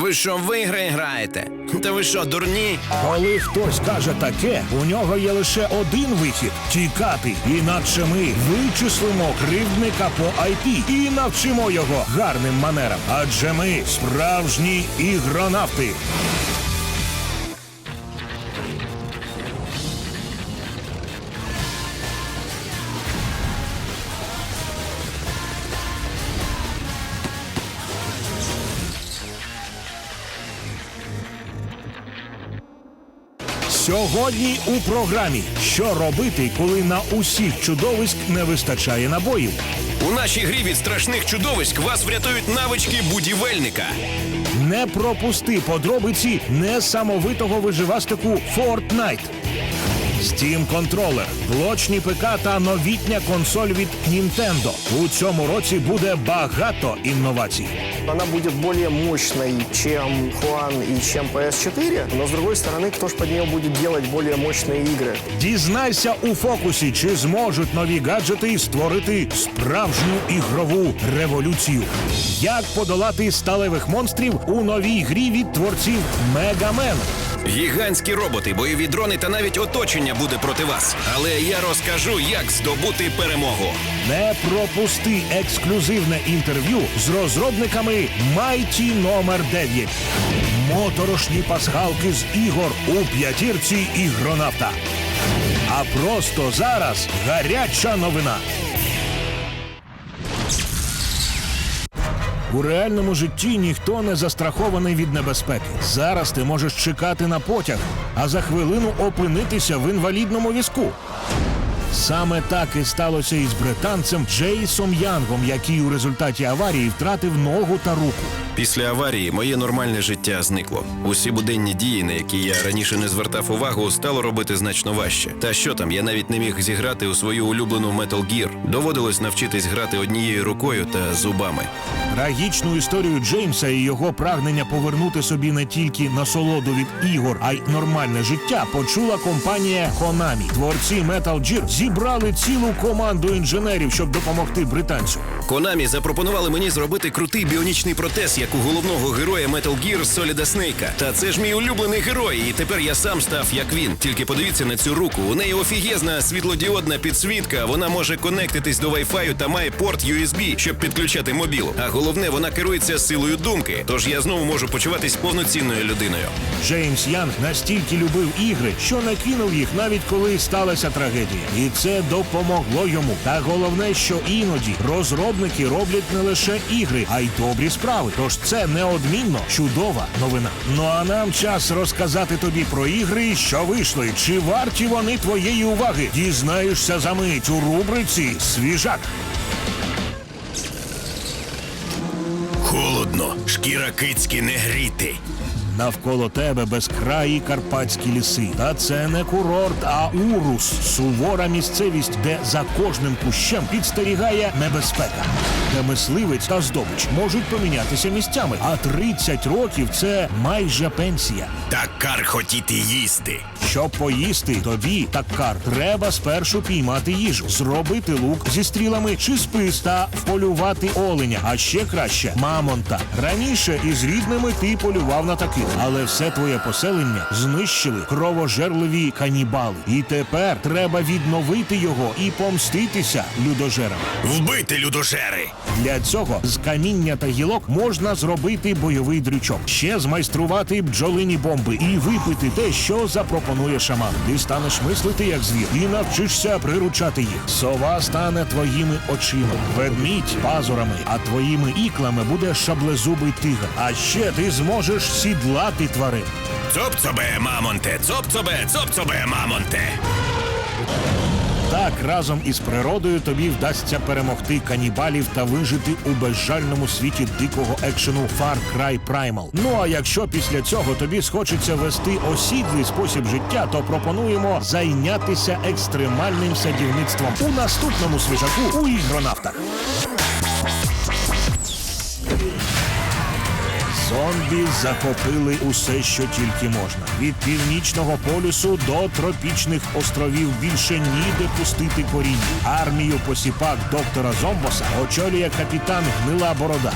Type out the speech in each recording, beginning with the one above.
Ви що, в ігри граєте? Та ви що, дурні? Коли хтось каже таке, у нього є лише один вихід тікати. Інакше ми вичислимо кривдника по IP і навчимо його гарним манерам. Адже ми справжні ігронавти. Сьогодні у програмі що робити, коли на усіх чудовиськ не вистачає набоїв. У нашій грі від страшних чудовиськ вас врятують навички будівельника. Не пропусти подробиці несамовитого виживастику Fortnite. Steam контролер, блочні ПК та новітня консоль від Nintendo. У цьому році буде багато інновацій. Она будет более мощной, чем Хуан и чем PS4, но с другой стороны, кто ж под нее будет делать более мощные игры? Дізнайся у фокусі, чи зможуть нові гаджети створити справжню ігрову революцію. Як подолати сталевих монстрів у новій грі від творців Мегамен. Гігантські роботи, бойові дрони та навіть оточення буде проти вас. Але я розкажу, як здобути перемогу. Не пропусти ексклюзивне інтерв'ю з розробниками Mighty номер 9 Моторошні пасхалки з ігор у п'ятірці ігронавта. А просто зараз гаряча новина. У реальному житті ніхто не застрахований від небезпеки. Зараз ти можеш чекати на потяг, а за хвилину опинитися в інвалідному візку. Саме так і сталося із британцем Джейсом Янгом, який у результаті аварії втратив ногу та руку. Після аварії моє нормальне життя зникло. Усі буденні дії, на які я раніше не звертав увагу, стало робити значно важче. Та що там, я навіть не міг зіграти у свою улюблену Metal Gear. Доводилось навчитись грати однією рукою та зубами. Трагічну історію Джеймса і його прагнення повернути собі не тільки насолоду від ігор, а й нормальне життя почула компанія Konami. Творці Metal Gear зібрали цілу команду інженерів, щоб допомогти британцю. Konami запропонували мені зробити крутий біонічний протез, як у головного героя Metal Gear Соліда Снейка. Та це ж мій улюблений герой, і тепер я сам став як він. Тільки подивіться на цю руку. У неї офігезна світлодіодна підсвітка. Вона може конектитись до Wi-Fi та має порт USB, щоб підключати мобіл. А головне, вона керується силою думки. Тож я знову можу почуватись повноцінною людиною. Джеймс Янг настільки любив ігри, що не кинув їх навіть коли сталася трагедія, і це допомогло йому. Та головне, що іноді розробники роблять не лише ігри, а й добрі справи. Тож це неодмінно чудова новина. Ну а нам час розказати тобі про ігри, що вийшли. Чи варті вони твоєї уваги? Дізнаєшся за мить у рубриці Свіжак. Холодно, шкіра кицьки не гріти. Навколо тебе безкраї карпатські ліси. Та це не курорт, а урус сувора місцевість, де за кожним кущем підстерігає небезпека, де мисливець та здобич можуть помінятися місцями. А 30 років це майже пенсія. Так кар хотіти їсти. Щоб поїсти тобі такар, треба спершу піймати їжу, зробити лук зі стрілами чи спис та вполювати оленя, а ще краще мамонта. Раніше із рідними ти полював на таких, але все твоє поселення знищили кровожерливі канібали. І тепер треба відновити його і помститися людожерам. Вбити людожери. Для цього з каміння та гілок можна зробити бойовий дрючок, ще змайструвати бджолині бомби і випити те, що запропонує шаман. Ти станеш мислити як звір і навчишся приручати їх. Сова стане твоїми очима, ведмідь пазурами, а твоїми іклами буде шаблезубий тигр. А ще ти зможеш сідлати тварин. Цоп-цобе, мамонте, цоп-цобе, мамонте. Так разом із природою тобі вдасться перемогти канібалів та вижити у безжальному світі дикого екшену Far Cry Primal. Ну а якщо після цього тобі схочеться вести осідлий спосіб життя, то пропонуємо зайнятися екстремальним садівництвом у наступному свіжаку у ігронавтах. Зомбі захопили усе, що тільки можна. Від північного полюсу до тропічних островів більше ніде пустити коріння. Армію посіпак доктора Зомбоса очолює капітан Гнила Борода.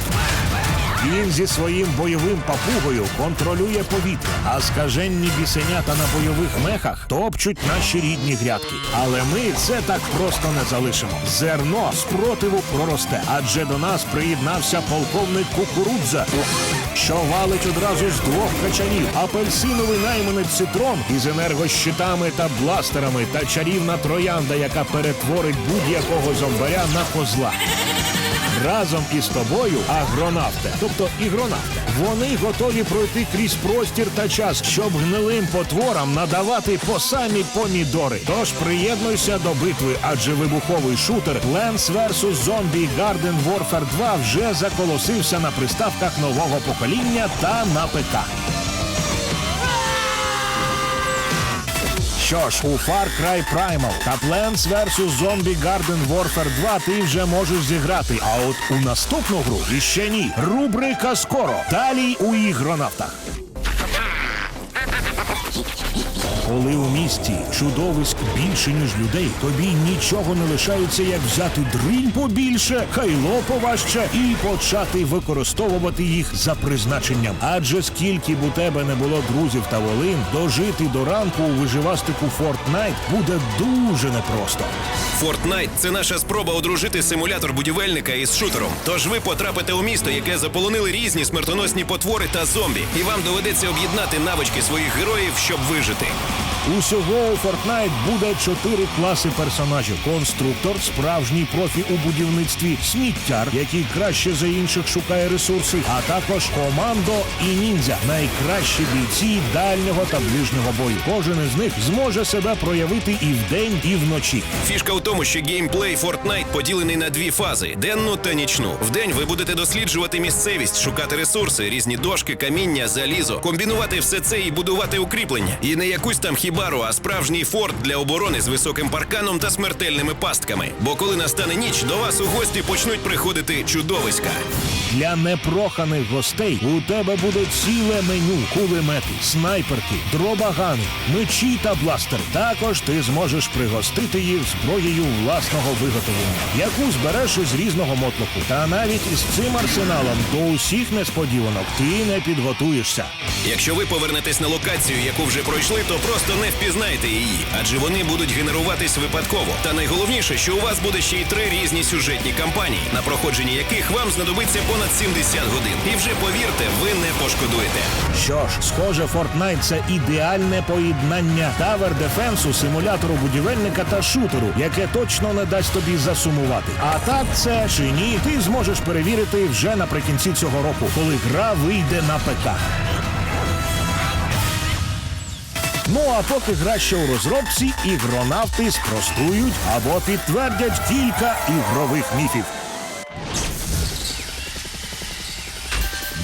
Він зі своїм бойовим папугою контролює повітря, а скаженні бісенята на бойових мехах топчуть наші рідні грядки. Але ми це так просто не залишимо. Зерно спротиву проросте, адже до нас приєднався полковник Кукурудза, що валить одразу з двох качанів. Апельсиновий найманець цитрон із енергощитами та бластерами та чарівна троянда, яка перетворить будь-якого зомбаря на козла. Разом із тобою агронавте, тобто ігронавте. Вони готові пройти крізь простір та час, щоб гнилим потворам надавати по самі помідори. Тож приєднуйся до битви, адже вибуховий шутер Plants vs. Zombie Garden Warfare 2 вже заколосився на приставках нового покоління та на ПК. Що ж, у Far Cry Primal та Plants vs. Zombie Garden Warfare 2 ти вже можеш зіграти. А от у наступну гру іще ні. Рубрика скоро. Далі у ігронавтах. Коли у місті чудовиськ більше, ніж людей, тобі нічого не лишається, як взяти дриль побільше, хайло поважче і почати використовувати їх за призначенням. Адже скільки б у тебе не було друзів та волин, дожити до ранку у виживастику Fortnite буде дуже непросто. Fortnite – це наша спроба одружити симулятор будівельника із шутером. Тож ви потрапите у місто, яке заполонили різні смертоносні потвори та зомбі, і вам доведеться об'єднати навички своїх героїв, щоб вижити. Усього у Fortnite буде чотири класи персонажів: конструктор, справжній профі у будівництві, сміттяр, який краще за інших шукає ресурси, а також командо і ніндзя найкращі бійці дальнього та ближнього бою. Кожен із них зможе себе проявити і вдень, і вночі. Фішка у тому, що геймплей Fortnite поділений на дві фази: денну та нічну. Вдень ви будете досліджувати місцевість, шукати ресурси, різні дошки, каміння, залізо, комбінувати все це і будувати укріплення. І не якусь там хібару, а справжній форт для оборони з високим парканом та смертельними пастками. Бо коли настане ніч, до вас у гості почнуть приходити чудовиська. Для непроханих гостей у тебе буде ціле меню, кулемети, снайперки, дробагани, мечі та бластер. Також ти зможеш пригостити їх зброєю власного виготовлення, яку збереш із різного мотлоку. Та навіть із цим арсеналом до усіх несподіванок ти не підготуєшся. Якщо ви повернетесь на локацію, яку вже пройшли, то просто не впізнаєте її, адже вони будуть генеруватись випадково. Та найголовніше, що у вас буде ще й три різні сюжетні кампанії, на проходженні яких вам знадобиться понад 70 годин. І вже повірте, ви не пошкодуєте. Що ж, схоже, Fortnite – це ідеальне поєднання тавер дефенсу, симулятору будівельника та шутеру, яке точно не дасть тобі засумувати. А так це чи ні, ти зможеш перевірити вже наприкінці цього року, коли гра вийде на ПК. Ну а поки гра ще у розробці, ігронавти спростують або підтвердять кілька ігрових міфів.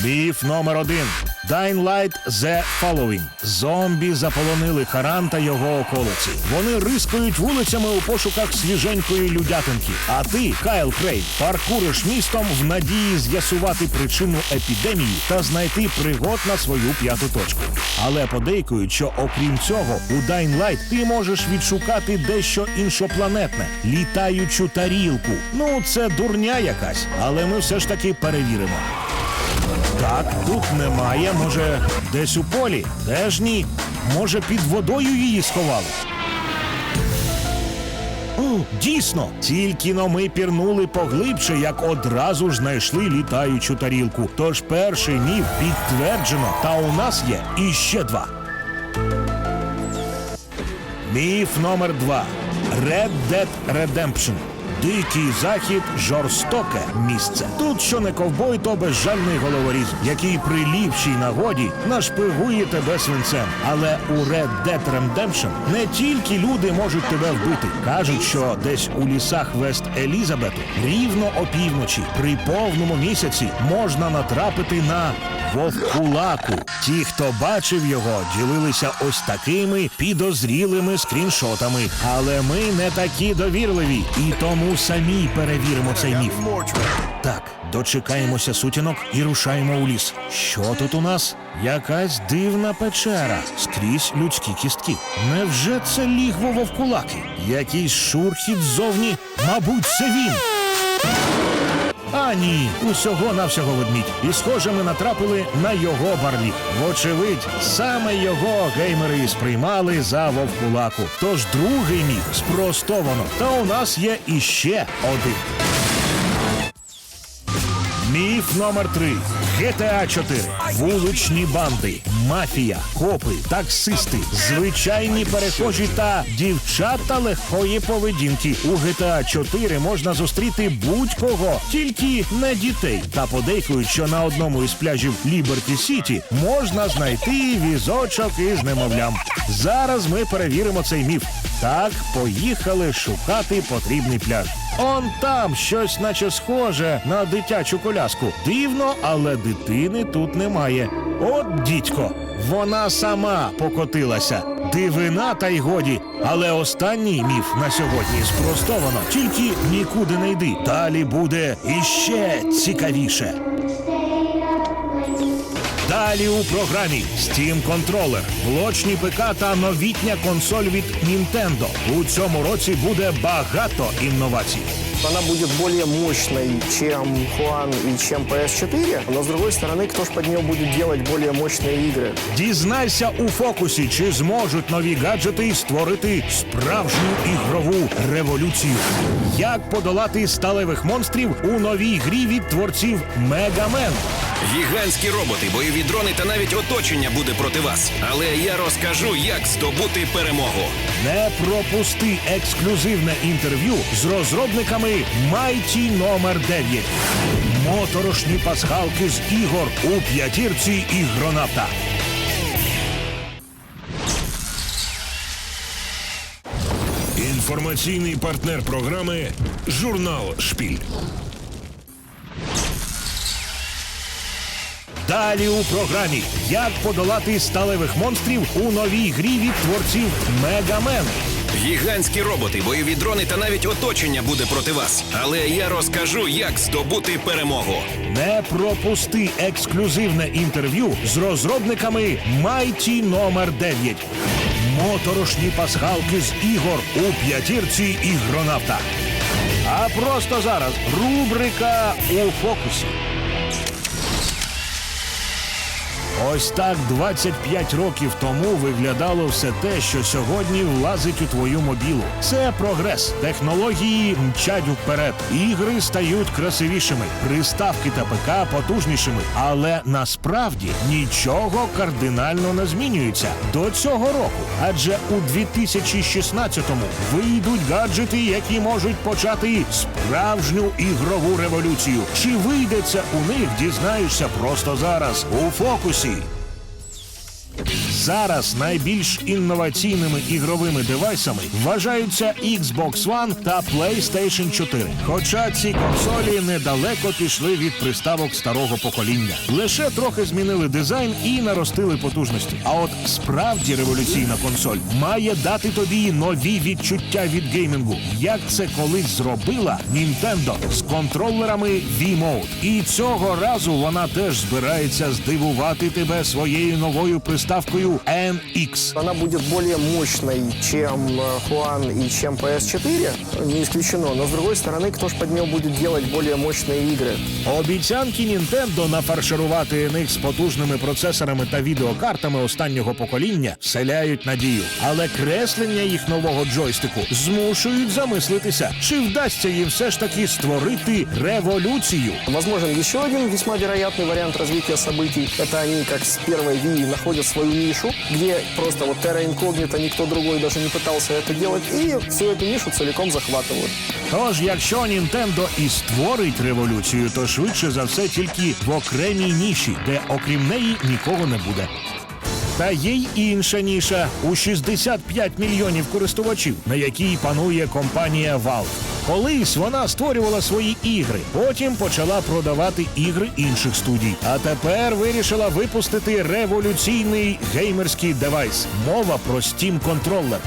Міф номер один. Dying Light The Following. Зомбі заполонили Харан та його околиці. Вони рискають вулицями у пошуках свіженької людятинки. А ти, Кайл Крейг, паркуриш містом в надії з'ясувати причину епідемії та знайти пригод на свою п'яту точку. Але подейкують, що окрім цього, у Dying Light ти можеш відшукати дещо іншопланетне літаючу тарілку. Ну, це дурня якась, але ми все ж таки перевіримо. Так, тут немає. Може, десь у полі? Теж ні. Може, під водою її сховали. Дійсно, тільки но ми пірнули поглибше, як одразу ж знайшли літаючу тарілку. Тож перший міф підтверджено, та у нас є іще два. Міф номер два. Red Dead Redemption. Дикий захід жорстоке місце. Тут що не ковбой, то безжальний головоріз, який при ліпшій нагоді нашпигує тебе свинцем. Але у Red Dead Redemption не тільки люди можуть тебе вбити. Кажуть, що десь у лісах Вест Елізабету рівно опівночі при повному місяці можна натрапити на вовкулаку. Ті, хто бачив його, ділилися ось такими підозрілими скріншотами. Але ми не такі довірливі, і тому самі перевіримо цей міф. Так, дочекаємося сутінок і рушаємо у ліс. Що тут у нас? Якась дивна печера скрізь людські кістки. Невже це лігво вовкулаки? Якийсь шурхіт ззовні? Мабуть, це він. А ні, усього навсього ведмідь. І схоже, ми натрапили на його барлі. Вочевидь, саме його геймери і сприймали за вовкулаку. Тож другий міф спростовано. Та у нас є іще один. Міф номер три. GTA 4. Вуличні банди, мафія, копи, таксисти, звичайні перехожі та дівчата легкої поведінки. У GTA 4 можна зустріти будь-кого, тільки не дітей. Та подейкують, що на одному із пляжів Ліберті Сіті можна знайти візочок із немовлям. Зараз ми перевіримо цей міф. Так, поїхали шукати потрібний пляж. Он там щось, наче схоже на дитячу коляску. Дивно, але дитини тут немає. От дідько, вона сама покотилася. Дивина та й годі. Але останній міф на сьогодні спростовано. Тільки нікуди не йди. Далі буде іще цікавіше. Далі у програмі Steam Controller, блочні ПК та новітня консоль від Nintendo. У цьому році буде багато інновацій Она будет более мощной, чем Хуан и чем PS4, но с другой стороны, кто ж под нее будет делать более мощные игры? Дізнайся у фокусі, чи зможуть нові гаджети створити справжню ігрову революцію. Як подолати сталевих монстрів у новій грі від творців Мегамен. Гігантські роботи, бойові дрони та навіть оточення буде проти вас. Але я розкажу, як здобути перемогу. Не пропусти ексклюзивне інтерв'ю з розробниками Mighty номер 9 Моторошні пасхалки з ігор у п'ятірці ігронавта. Інформаційний партнер програми Журнал Шпіль. Далі у програмі Як подолати сталевих монстрів у новій грі від творців Мегамен. Гігантські роботи, бойові дрони та навіть оточення буде проти вас. Але я розкажу, як здобути перемогу. Не пропусти ексклюзивне інтерв'ю з розробниками Mighty номер 9 Моторошні пасхалки з ігор у п'ятірці ігронавта. А просто зараз рубрика у фокусі. Ось так 25 років тому виглядало все те, що сьогодні влазить у твою мобілу. Це прогрес. Технології мчать вперед. Ігри стають красивішими, приставки та ПК потужнішими. Але насправді нічого кардинально не змінюється до цього року. Адже у 2016-му вийдуть гаджети, які можуть почати справжню ігрову революцію. Чи вийде це у них, дізнаєшся просто зараз у фокусі. Зараз найбільш інноваційними ігровими девайсами вважаються Xbox One та PlayStation 4. Хоча ці консолі недалеко пішли від приставок старого покоління. Лише трохи змінили дизайн і наростили потужності. А от справді революційна консоль має дати тобі нові відчуття від геймінгу, як це колись зробила Nintendo з контролерами V-Mode. І цього разу вона теж збирається здивувати тебе своєю новою приставкою NX. Она будет более мощной, чем э, Хуан и чем PS4, не исключено, но с другой стороны, кто ж под нее будет делать более мощные игры? Обіцянки Nintendo нафарширувати NX потужними процесорами та відеокартами останнього покоління вселяють надію. Але креслення їх нового джойстику змушують замислитися, чи вдасться їм все ж таки створити революцію. Возможен еще один весьма вероятный вариант развития событий. Это они, как с первой Wii, находят свою нишу, где просто вот Terra Incognita никто другой даже не пытался это делать, и всю эту нишу целиком захватывают. Тож, якщо Nintendo і створить революцію, то швидше за все тільки в окремій ніші, де окрім неї нікого не буде. Та є й інша ніша у 65 мільйонів користувачів, на якій панує компанія Valve. Колись вона створювала свої ігри, потім почала продавати ігри інших студій. А тепер вирішила випустити революційний геймерський девайс. Мова про Steam Controller.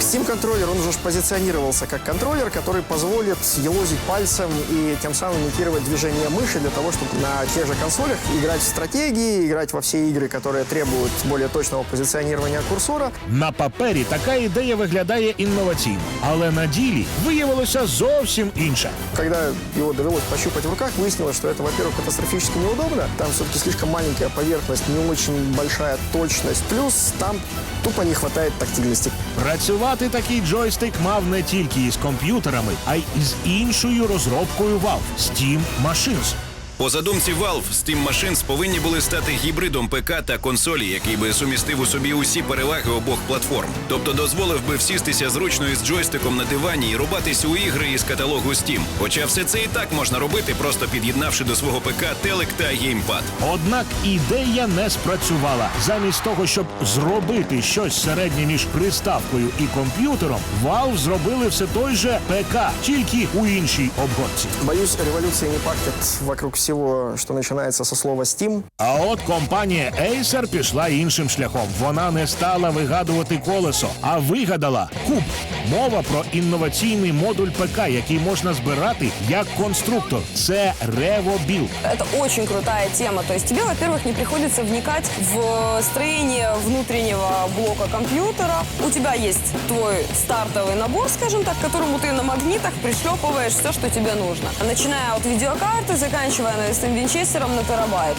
Steam контроллер, он уже ж позиционировался как контроллер, который позволит елозить пальцем и тем самым имитировать движение мыши для того, чтобы на тех же консолях играть в стратегии, играть во все игры, которые требуют более точного позиционирования курсора. На папері така ідея виглядає інноваційно, але на ділі виявилося зовсім інше. Когда его довелось пощупать в руках, выяснилось, что это, во-первых, катастрофически неудобно. Там все-таки слишком маленькая поверхность, не очень большая точность. Плюс там тупо не хватает тактильності. Працювати такий джойстик мав не тільки із комп'ютерами, а й із іншою розробкою Valve – Steam Machines. По задумці Valve, Steam Machines повинні були стати гібридом ПК та консолі, який би сумістив у собі усі переваги обох платформ. Тобто дозволив би всістися зручно із джойстиком на дивані і рубатись у ігри із каталогу Steam. Хоча все це і так можна робити, просто під'єднавши до свого ПК телек та геймпад. Однак ідея не спрацювала. Замість того, щоб зробити щось середнє між приставкою і комп'ютером, Valve зробили все той же ПК, тільки у іншій обгорці. Боюсь, революции не пахнет вокруг всего, что начинается со слова Steam. А от компанія Acer пішла іншим шляхом. Вона не стала вигадувати колесо, а вигадала куб. Мова про інноваційний модуль ПК, який можна збирати як конструктор. Це RevoBuild. Это очень крутая тема. То есть тебе, во-первых, не приходится вникать в строение внутреннего блока компьютера. У тебя есть твой стартовый набор, скажем так, к которому ты на магнитах пришлепываешь все, что тебе нужно. Начиная от видеокарты, заканчивая навесным винчестером на терабайт.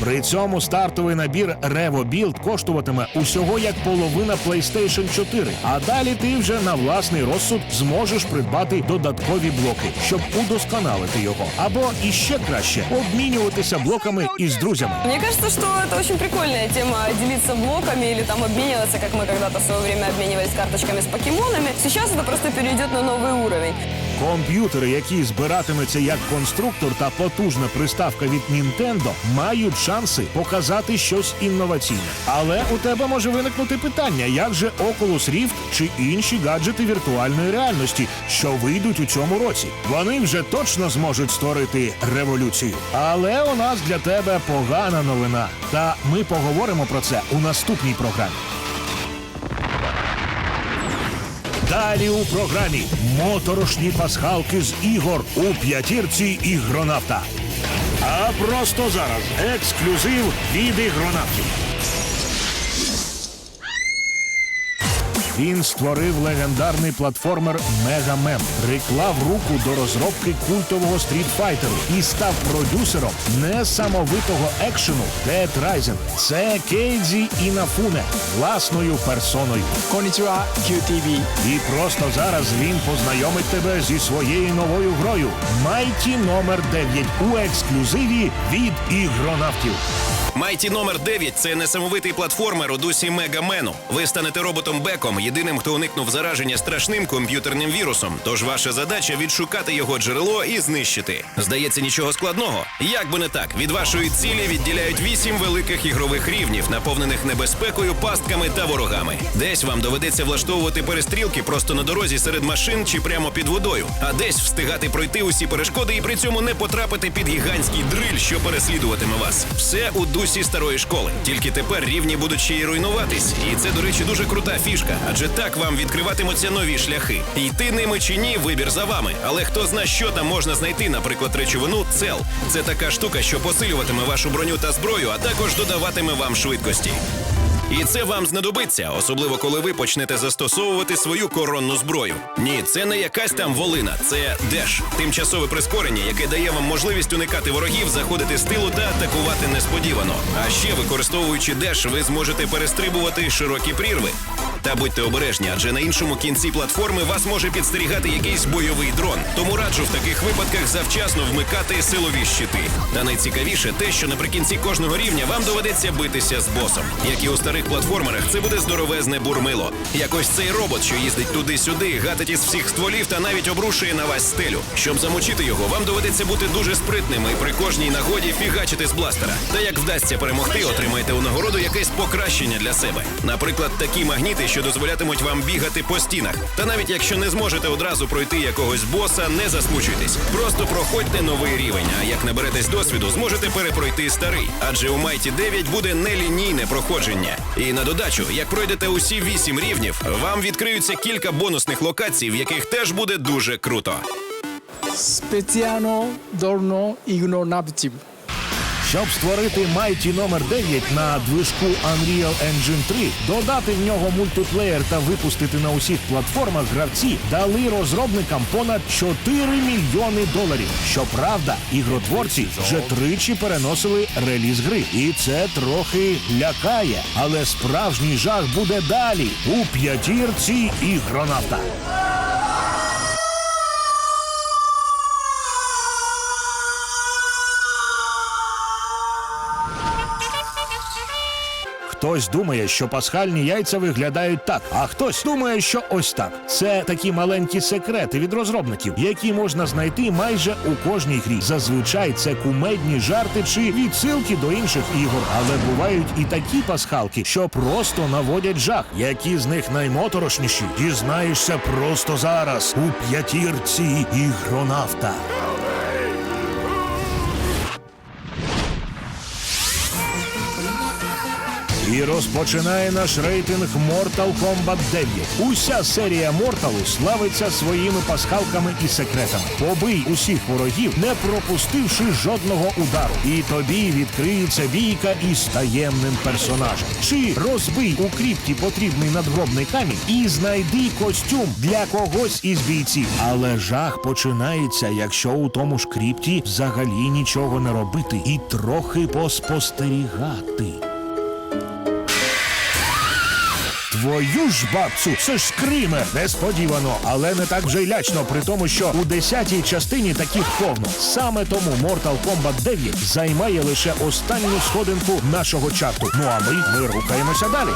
При цьому стартовий набір RevoBuild коштуватиме усього як половина PlayStation 4. А далі ти вже на власний розсуд зможеш придбати додаткові блоки, щоб удосконалити його. Або іще краще обмінюватися блоками із друзями. Мне кажется, что это очень прикольная тема делиться блоками или там обмениваться, как мы когда-то в свое время обменивались карточками с покемонами. Сейчас это просто перейдет на новый уровень. Комп'ютери, які збиратиметься як конструктор та потужна приставка від Nintendo, мають шанси показати щось інноваційне. Але у тебе може виникнути питання, як же Oculus Rift чи інші гаджети віртуальної реальності, що вийдуть у цьому році. Вони вже точно зможуть створити революцію. Але у нас для тебе погана новина. Та ми поговоримо про це у наступній програмі. Далі у програмі моторошні пасхалки з ігор у п'ятірці ігронавта. А просто зараз ексклюзив від ігронавтів. Він створив легендарний платформер Мега Мем, приклав руку до розробки культового стрітфайтеру і став продюсером несамовитого екшену Dead Rising. Це Кейдзі Інафуне власною персоною. Конічуа QTV. І просто зараз він познайомить тебе зі своєю новою грою Майті номер 9 у ексклюзиві від ігронавтів. Майті номер 9 це несамовитий платформер у дусі Мегамену. Ви станете роботом Беком, єдиним, хто уникнув зараження страшним комп'ютерним вірусом. Тож ваша задача відшукати його джерело і знищити. Здається, нічого складного. Як би не так, від вашої цілі відділяють вісім великих ігрових рівнів, наповнених небезпекою, пастками та ворогами. Десь вам доведеться влаштовувати перестрілки просто на дорозі серед машин чи прямо під водою, а десь встигати пройти усі перешкоди і при цьому не потрапити під гігантський дриль, що переслідуватиме вас. Все у дусі старої школи. Тільки тепер рівні будуть ще й руйнуватись. І це, до речі, дуже крута фішка, адже так вам відкриватимуться нові шляхи. Йти ними чи ні, вибір за вами. Але хто зна, що там можна знайти, наприклад, речовину цел. Це така штука, що посилюватиме вашу броню та зброю, а також додаватиме вам швидкості. І це вам знадобиться, особливо коли ви почнете застосовувати свою коронну зброю. Ні, це не якась там волина, це деш, тимчасове прискорення, яке дає вам можливість уникати ворогів, заходити з тилу та атакувати несподівано. А ще використовуючи деш, ви зможете перестрибувати широкі прірви. Та будьте обережні, адже на іншому кінці платформи вас може підстерігати якийсь бойовий дрон. Тому раджу в таких випадках завчасно вмикати силові щити. Та найцікавіше те, що наприкінці кожного рівня вам доведеться битися з босом. Як і у старих платформерах, це буде здоровезне бурмило. Якось цей робот, що їздить туди-сюди, гатить із всіх стволів та навіть обрушує на вас стелю. Щоб замочити його, вам доведеться бути дуже спритними і при кожній нагоді фігачити з бластера. Та як вдасться перемогти, отримайте у нагороду якесь покращення для себе. Наприклад, такі магніти, що дозволятимуть вам бігати по стінах. Та навіть якщо не зможете одразу пройти якогось боса, не засмучуйтесь. Просто проходьте новий рівень. А як наберетесь досвіду, зможете перепройти старий. Адже у Майті 9 буде нелінійне проходження. І на додачу, як пройдете усі вісім рівнів, вам відкриються кілька бонусних локацій, в яких теж буде дуже круто. Speciano Dorno Ignornative. Щоб створити Mighty номер 9 на движку Unreal Engine 3, додати в нього мультиплеєр та випустити на усіх платформах гравці дали розробникам понад 4 мільйони доларів. Щоправда, ігротворці вже тричі переносили реліз гри, і це трохи лякає. Але справжній жах буде далі у п'ятірці ігронавта. Хтось думає, що пасхальні яйця виглядають так, а хтось думає, що ось так. Це такі маленькі секрети від розробників, які можна знайти майже у кожній грі. Зазвичай це кумедні жарти чи відсилки до інших ігор. Але бувають і такі пасхалки, що просто наводять жах. Які з них наймоторошніші, дізнаєшся просто зараз у п'ятірці ігронавта. І розпочинає наш рейтинг Mortal Kombat 9. Уся серія Морталу славиться своїми пасхалками і секретами. Побий усіх ворогів, не пропустивши жодного удару. І тобі відкриється бійка із таємним персонажем. Чи розбий у кріпті потрібний надгробний камінь і знайди костюм для когось із бійців. Але жах починається, якщо у тому ж кріпті взагалі нічого не робити і трохи поспостерігати. Твою ж бабцю, це ж скример! Несподівано, але не так вже й лячно, при тому, що у десятій частині таких повно. Саме тому Mortal Kombat 9 займає лише останню сходинку нашого чарту. Ну а ми, ми рухаємося далі.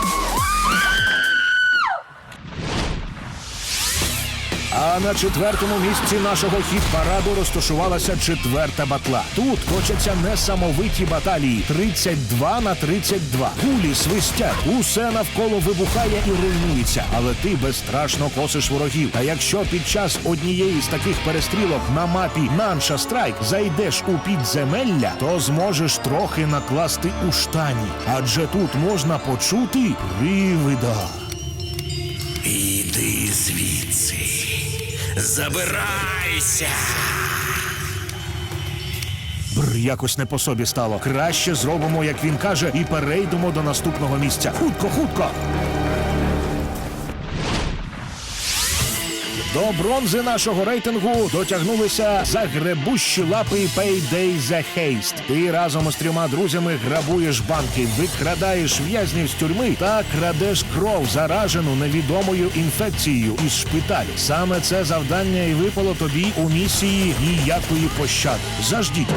А на четвертому місці нашого хіт-параду розташувалася четверта батла. Тут точаться несамовиті баталії 32 на 32. Кулі свистять, усе навколо вибухає і руйнується. Але ти безстрашно косиш ворогів. Та якщо під час однієї з таких перестрілок на мапі Нанша Страйк зайдеш у підземелля, то зможеш трохи накласти у штані. Адже тут можна почути привида. Забирайся. Бр, якось не по собі стало. Краще зробимо, як він каже, і перейдемо до наступного місця. Хутко, хутко. До бронзи нашого рейтингу дотягнулися загребущі лапи Payday The Haste. Ти разом із трьома друзями грабуєш банки, викрадаєш в'язнів з тюрми та крадеш кров, заражену невідомою інфекцією із шпиталю. Саме це завдання і випало тобі у місії ніякої пощади. Заждіть.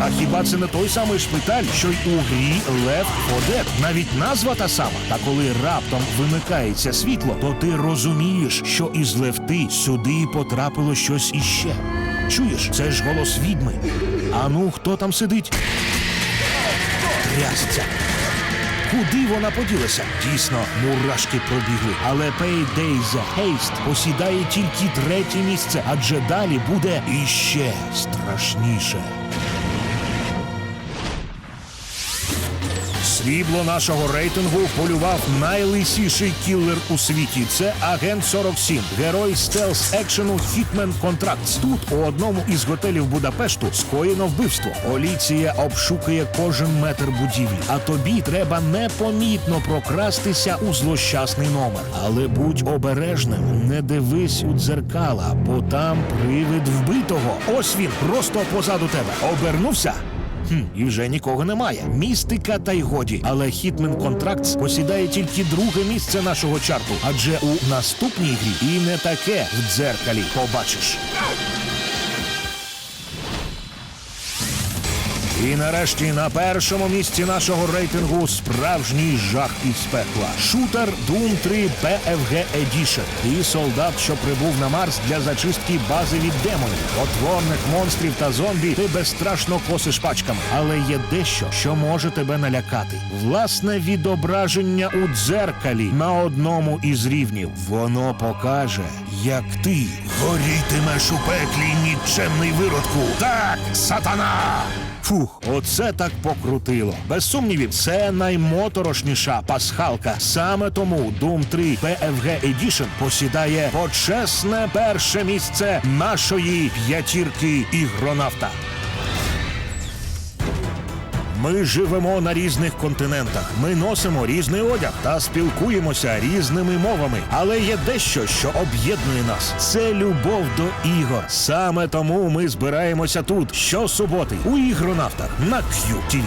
А хіба це не той самий шпиталь, що й у грі 4 Dead? Навіть назва та сама. Та коли раптом вимикається світло, то ти розумієш, що із лефти сюди потрапило щось іще. Чуєш, це ж голос відьми. А ну, хто там сидить? Трясця. Куди вона поділася? Дійсно, мурашки пробігли. Але Payday The Haste посідає тільки третє місце, адже далі буде іще страшніше. Срібло нашого рейтингу полював найлисіший кілер у світі. Це агент 47, герой стелс екшену Hitman Contracts. Тут у одному із готелів Будапешту скоєно вбивство. Поліція обшукує кожен метр будівлі. А тобі треба непомітно прокрастися у злощасний номер. Але будь обережним, не дивись у дзеркала, бо там привид вбитого. Ось він, просто позаду тебе. Обернувся. Хм, і вже нікого немає. Містика та й годі. Але Hitman Contracts посідає тільки друге місце нашого чарту, адже у наступній грі і не таке в дзеркалі побачиш. І нарешті на першому місці нашого рейтингу справжній жах із пекла. Шутер Doom 3 BFG Edition. Ти солдат, що прибув на Марс для зачистки бази від демонів, потворних монстрів та зомбі. Ти безстрашно косиш пачками. Але є дещо, що може тебе налякати. Власне відображення у дзеркалі на одному із рівнів. Воно покаже, як ти горітимеш у пеклі нікчемний виродку. Так, сатана! Фух, оце так покрутило. Без сумнівів, це наймоторошніша пасхалка. Саме тому Doom 3 PFG Edition посідає почесне перше місце нашої п'ятірки ігронавта. Ми живемо на різних континентах. Ми носимо різний одяг та спілкуємося різними мовами. Але є дещо, що об'єднує нас. Це любов до ігор. Саме тому ми збираємося тут щосуботи у ігронавтах на QTV.